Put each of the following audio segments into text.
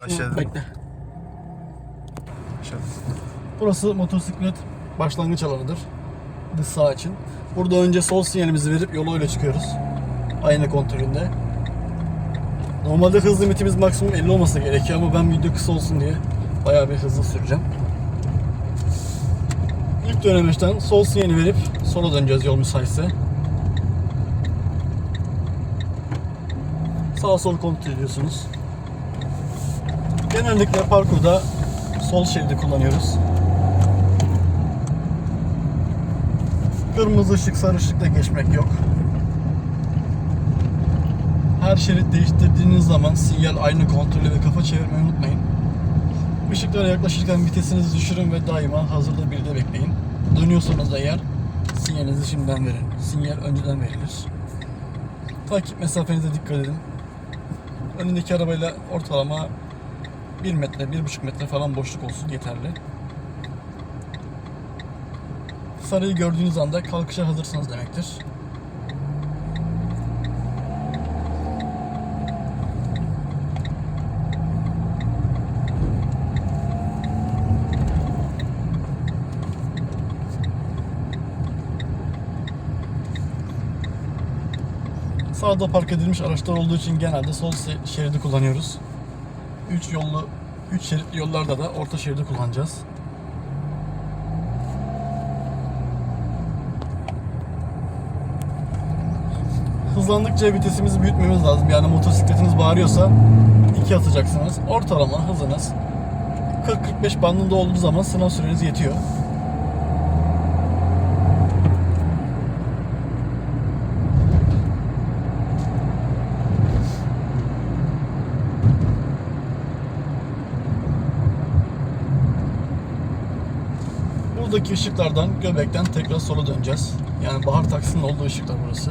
Başladı. Bekle. Başladı. Burası motosiklet başlangıç alanıdır. Dış sağ için. Burada önce sol sinyalimizi verip yola öyle çıkıyoruz. Ayna kontrolünde. Normalde hız limitimiz maksimum 50 olması gerekiyor ama ben video kısa olsun diye bayağı bir hızlı süreceğim. İlk dönemeçten sol sinyali verip sola döneceğiz yol müsaitse. Sağ sol kontrol ediyorsunuz. Genellikle parkurda sol şeridi kullanıyoruz. Kırmızı ışık, sarı ışıkla geçmek yok. Her şerit değiştirdiğiniz zaman sinyal aynı kontrolü ve kafa çevirmeyi unutmayın. Işıklara yaklaşırken vitesinizi düşürün ve daima hazırda bir de bekleyin. Dönüyorsanız eğer sinyalinizi şimdiden verin. Sinyal önceden verilir. Takip mesafenize dikkat edin. Önündeki arabayla ortalama 1 metre, 1,5 metre falan boşluk olsun yeterli. Sarıyı gördüğünüz anda kalkışa hazırsınız demektir. Sağda park edilmiş araçlar olduğu için genelde sol şeridi kullanıyoruz. 3 yollu 3 şeritli yollarda da orta şeridi kullanacağız. Hızlandıkça vitesimizi büyütmemiz lazım. Yani motosikletiniz bağırıyorsa 2 atacaksınız. Ortalama hızınız 40-45 bandında olduğu zaman sınav süreniz yetiyor. Buradaki ışıklardan Göbek'ten tekrar sola döneceğiz. Yani Bahar Taksi'nin olduğu ışıklar burası.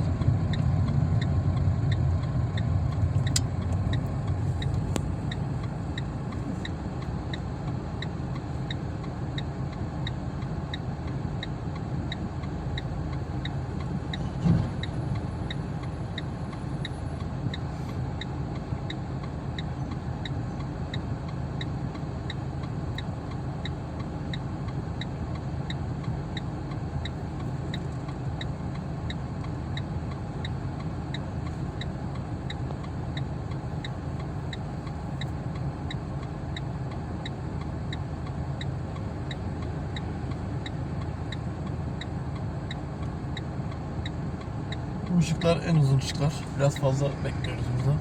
Bu ışıklar en uzun ışıklar. Biraz fazla bekliyoruz burada.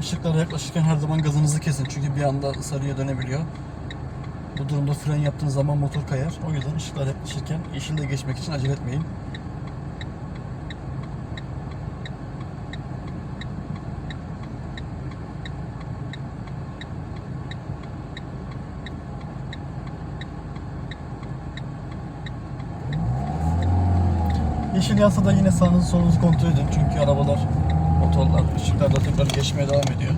Işıklara yaklaşırken her zaman gazınızı kesin. Çünkü bir anda sarıya dönebiliyor. Bu durumda fren yaptığınız zaman motor kayar. O yüzden ışıklar yaklaşırken yeşilde geçmek için acele etmeyin. Yeşil yansa da yine sağınızı solunuzu kontrol edin. Çünkü arabalar, motorlar, ışıklarda tekrar geçmeye devam ediyor.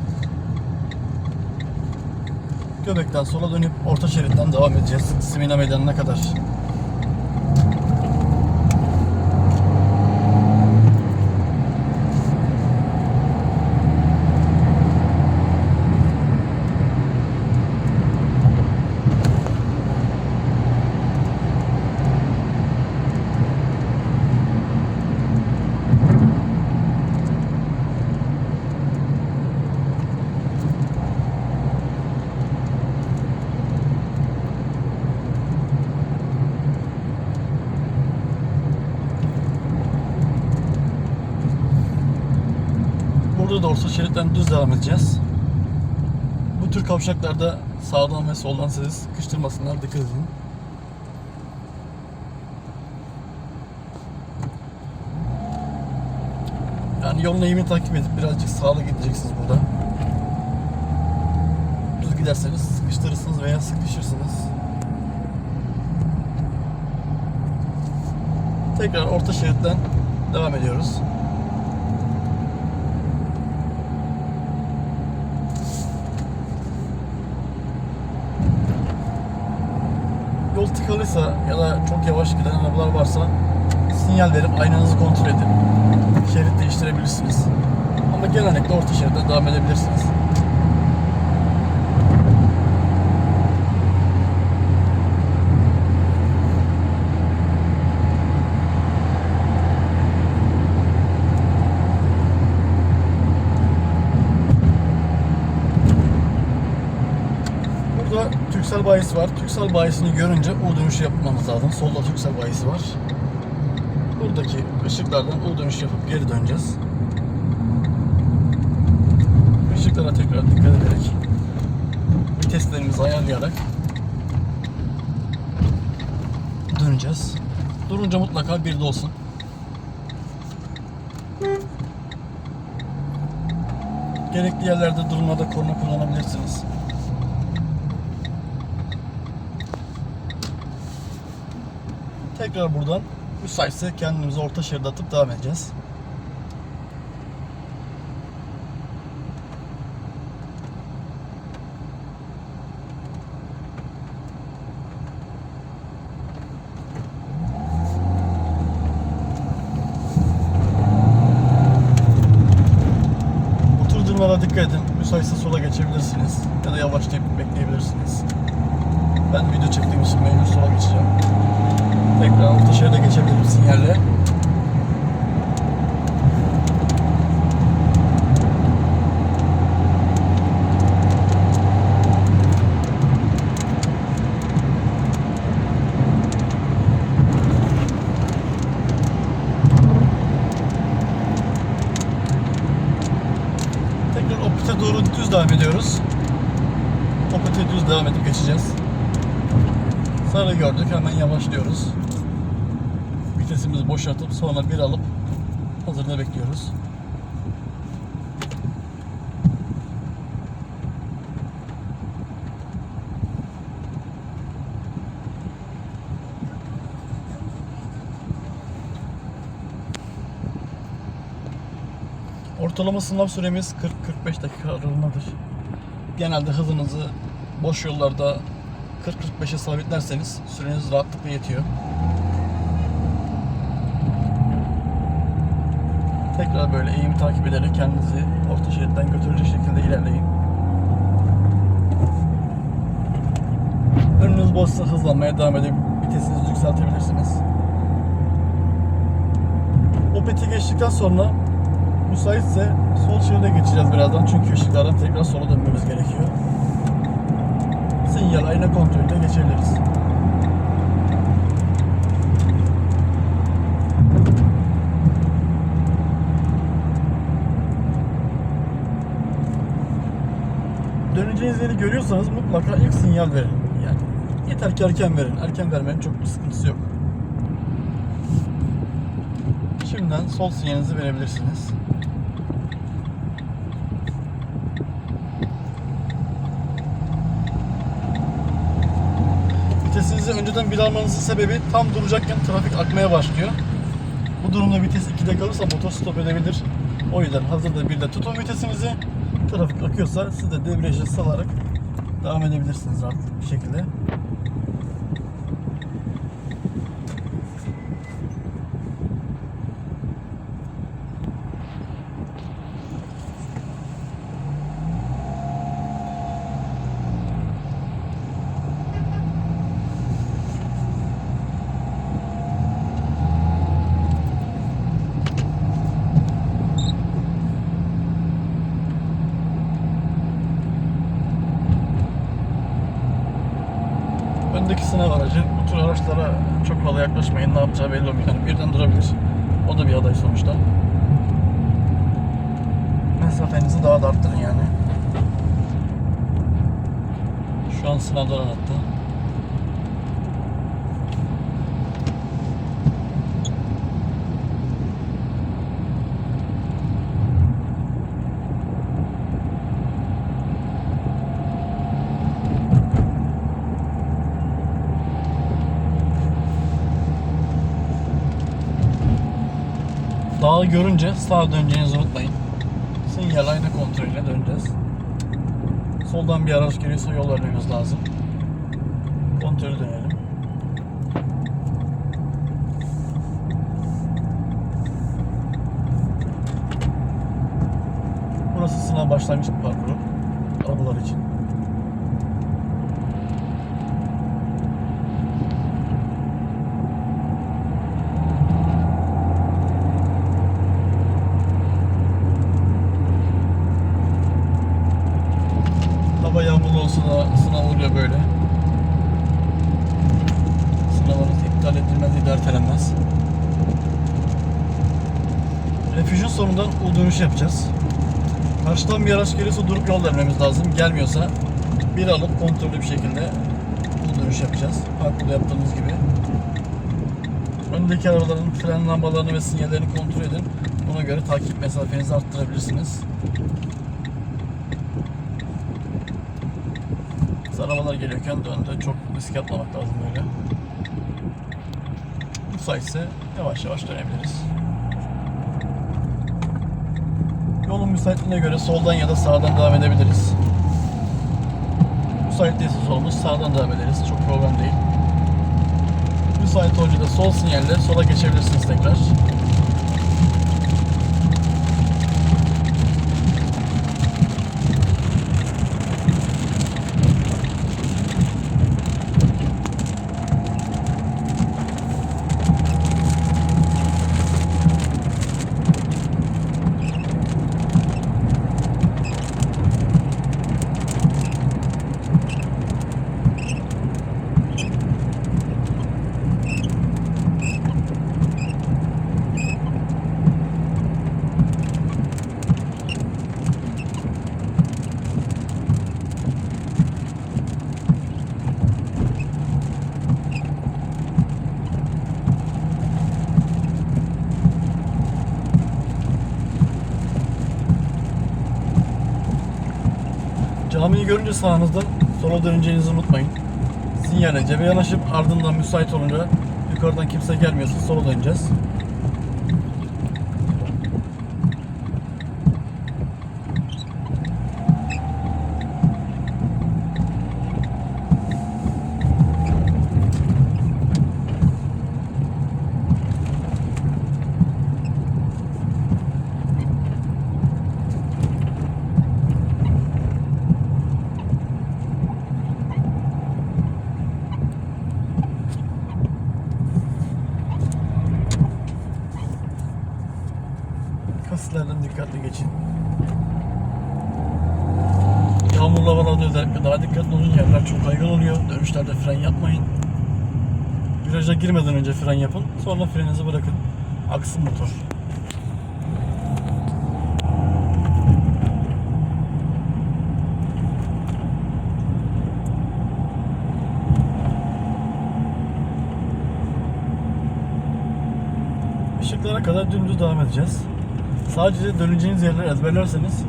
Göbekten sola dönüp orta şeritten devam edeceğiz. Simina Meydanı'na kadar. Burada da şeritten düz devam edeceğiz. Bu tür kavşaklarda sağdan ve soldan sizi sıkıştırmasınlar. Dikkat edin. Yani yolun eğimini takip edip birazcık sağlı gideceksiniz burada. Düz giderseniz sıkıştırırsınız veya sıkışırsınız. Tekrar orta şeritten devam ediyoruz. Yol tıkalıysa ya da çok yavaş giden arabalar varsa sinyal verip aynanızı kontrol edin. Şerit değiştirebilirsiniz. Ama genellikle orta şeritten devam edebilirsiniz. Burada Türksel bayisi var. Türksel bayisini görünce U dönüşü yapmamız lazım. Solda Türksel bayisi var. Buradaki ışıklardan U dönüş yapıp geri döneceğiz. Işıklara tekrar dikkat ederek viteslerimizi ayarlayarak döneceğiz. Durunca mutlaka bir de olsun. Gerekli yerlerde durumlarda korna kullanabilirsiniz. Tekrar buradan müsaitse kendimizi orta şeride atıp devam edeceğiz. Bu tür durumlara dikkat edin. Müsaitse sola geçebilirsiniz. Ya da yavaşlayıp bekleyebilirsiniz. Ben video çektiğim için mecbur sola geçeceğim. Tekrar orta şeride geçebilirim sinyalle. Tekrar Opet'e doğru devam ediyoruz. Opet'e düz devam edip geçeceğiz. Sarı gördük hemen yavaşlıyoruz. Vitesimizi boşaltıp sonra bir alıp hazırda bekliyoruz. Ortalama sınav süremiz 40-45 dakika aralığındadır. Genelde hızınızı boş yollarda 40-45'e sabitlerseniz süreniz rahatlıkla yetiyor. Tekrar böyle eğimi takip ederek kendinizi orta şeritten götürecek şekilde ilerleyin. Önünüz boşsa hızlanmaya devam edip vitesinizi yükseltebilirsiniz. Opet'i geçtikten sonra müsaitse sol şeride geçeceğiz birazdan çünkü ışıklardan tekrar sola dönmemiz gerekiyor. Sinyal ayna kontrolüyle geçebiliriz. Döneceğiniz yeri görüyorsanız mutlaka ilk sinyal verin. Yani yeter ki erken verin. Erken vermenin çok bir sıkıntısı yok. Şimdiden sol sinyalinizi verebilirsiniz. Vitesinizi önceden bir almanızın sebebi tam duracakken trafik akmaya başlıyor. Bu durumda vites 2'de kalırsa motor stop edebilir. O yüzden hazırda bir de tutun vitesinizi. Trafik akıyorsa siz de debriyajı salarak devam edebilirsiniz rahat bir şekilde. Sınav aracı bu tür araçlara çok fazla yaklaşmayın. Ne yapacağı belli olmuyor. Yani birden durabilir. O da bir aday sonuçta. Mesafenizi daha da arttırın yani. Şu an sınavlar hatta. Dağı görünce sağa döneceğinizi unutmayın. Sinyal ayna kontrolüyle döneceğiz. Soldan bir araç geliyorsa yol vermemiz lazım. Kontrolü dönelim. Burası sınav başlangıç parkuru. Arabalar için. Hava yağmurlu olsa da sınav oluyor böyle. Sınavınız iptal edilmez, ya da ertelenmez. Refüjün sonundan U dönüş yapacağız. Karşıdan bir araç gelirse durup yol vermemiz lazım. Gelmiyorsa bir alıp kontrollü bir şekilde U dönüş yapacağız. Parkurda yaptığımız gibi. Öndeki arabaların fren lambalarını ve sinyallerini kontrol edin. Buna göre takip mesafenizi arttırabilirsiniz. Biz arabalar geliyorken döndü. Çok risk atmamak lazım böyle. Müsaitse yavaş yavaş dönebiliriz. Yolun müsaitliğine göre soldan ya da sağdan devam edebiliriz. Müsait değilse solumuz sağdan devam ederiz. Çok problem değil. Müsait olunca da sol sinyalle sola geçebilirsiniz tekrar. Camiyi görünce sağınızdan sola döneceğinizi unutmayın. Sinyale cebe yanaşıp ardından müsait olunca yukarıdan kimse gelmiyorsa sola döneceğiz. Dikkatli geçin. Yağmurlu havalarda özellikle daha dikkatli olun. Yerler çok kaygan oluyor. Dönüşlerde fren yapmayın. Viraja girmeden önce fren yapın. Sonra freninizi bırakın. Aksın motor. Işıklara kadar dümdüz devam edeceğiz. Sadece döneceğiniz yerleri ezberlerseniz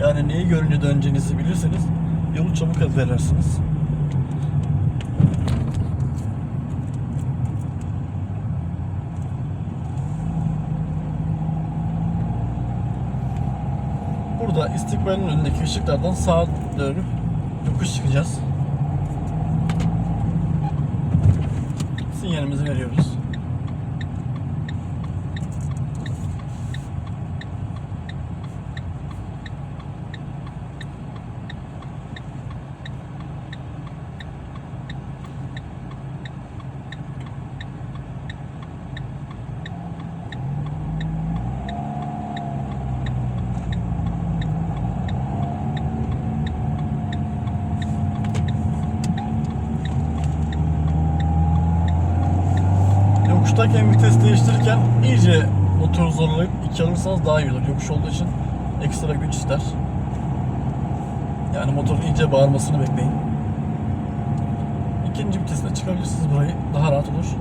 yani neyi görünce döneceğinizi bilirseniz yolu çabuk ezberlersiniz. Burada istikbalin önündeki ışıklardan sağa dönüp yokuş çıkacağız. Sinyalimizi veriyoruz. Yokuştayken vites değiştirirken iyice motoru zorlayıp iki alırsanız daha iyi olur. Yokuş olduğu için ekstra güç ister. Yani motorun iyice bağırmasını bekleyin. İkinci vitesine çıkabilirsiniz burayı. Daha rahat olur.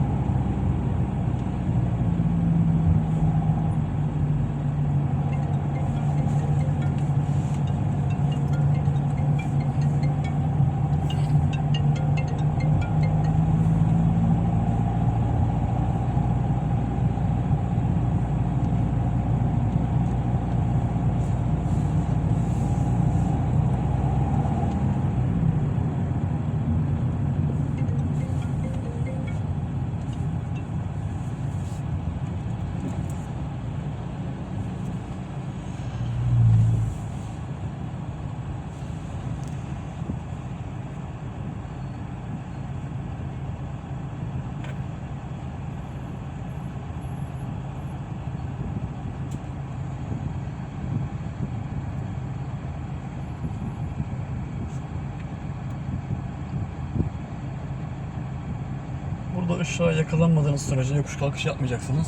Yolda ışığa yakalanmadığınız sürece yokuş kalkış yapmayacaksınız.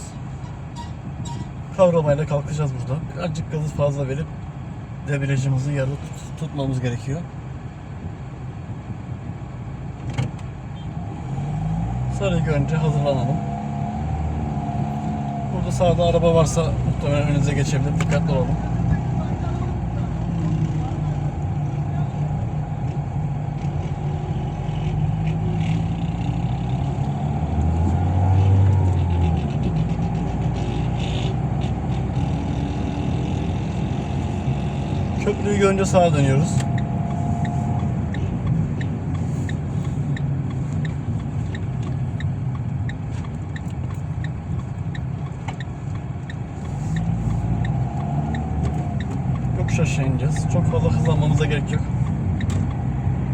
Kavramayla kalkacağız burada. Birazcık gazı fazla verip debriyajımızı yarı tut- tutmamız gerekiyor. Sarıyı görünce hazırlanalım. Burada sağda araba varsa muhtemelen önünüze geçebilir. Dikkatli olun. Köprüyü görünce sağa dönüyoruz. Yokuş aşağı ineceğiz. Çok fazla hızlanmamıza gerek yok.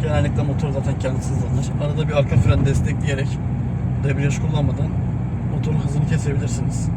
Genellikle motor zaten kendisi hızlanır. Arada bir arka fren destekleyerek debriyaj kullanmadan motorun hızını kesebilirsiniz.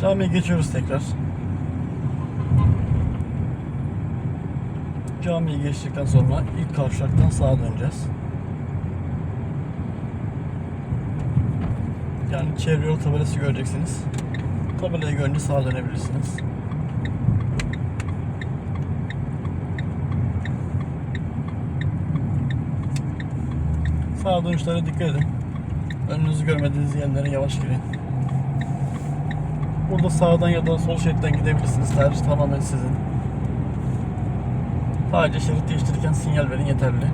Camiye geçiyoruz tekrar. Camiyi geçtikten sonra ilk kavşaktan sağa döneceğiz. Yani çevre yol tabelası göreceksiniz. Tabelayı görünce sağa dönebilirsiniz. Sağa dönüşlere dikkat edin. Önünüzü görmediğiniz yerlere yavaş girin. Burada sağdan ya da sol şeritten gidebilirsiniz. Tercih tamamen sizin. Sadece şerit değiştirirken sinyal verin yeterli.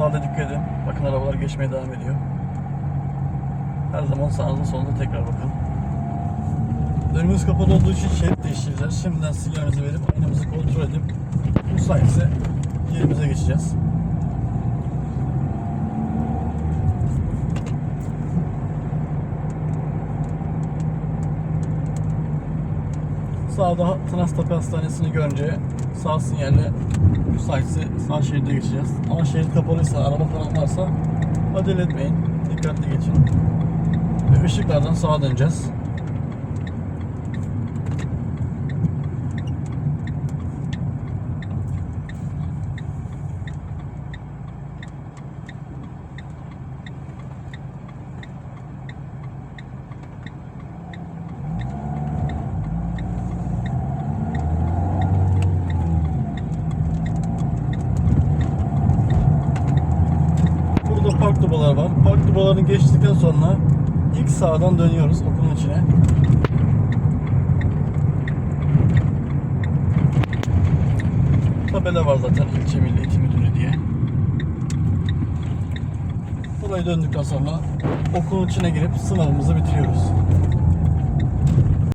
Yeşil yanlarda dikkat edin. Bakın arabalar geçmeye devam ediyor. Her zaman sağınızın solunda tekrar bakın. Önümüz kapalı olduğu için şerit değiştireceğiz. Şimdiden sinyalimizi verip aynamızı kontrol edip müsaitse yerimize geçeceğiz. Sağda Tınaztepe Hastanesi'ni görünce sağ sinyalle müsaitse sağ şeride geçeceğiz. Ama şerit kapalıysa, araba falan varsa Acele etmeyin. Dikkatli geçin. Ve ışıklardan sağa döneceğiz. Burada park dubaları var. Park dubalarını geçtikten sonra ilk sağdan dönüyoruz okulun içine. Tabela var zaten ilçe milli eğitim müdürü diye. Burayı döndükten sonra okulun içine girip sınavımızı bitiriyoruz.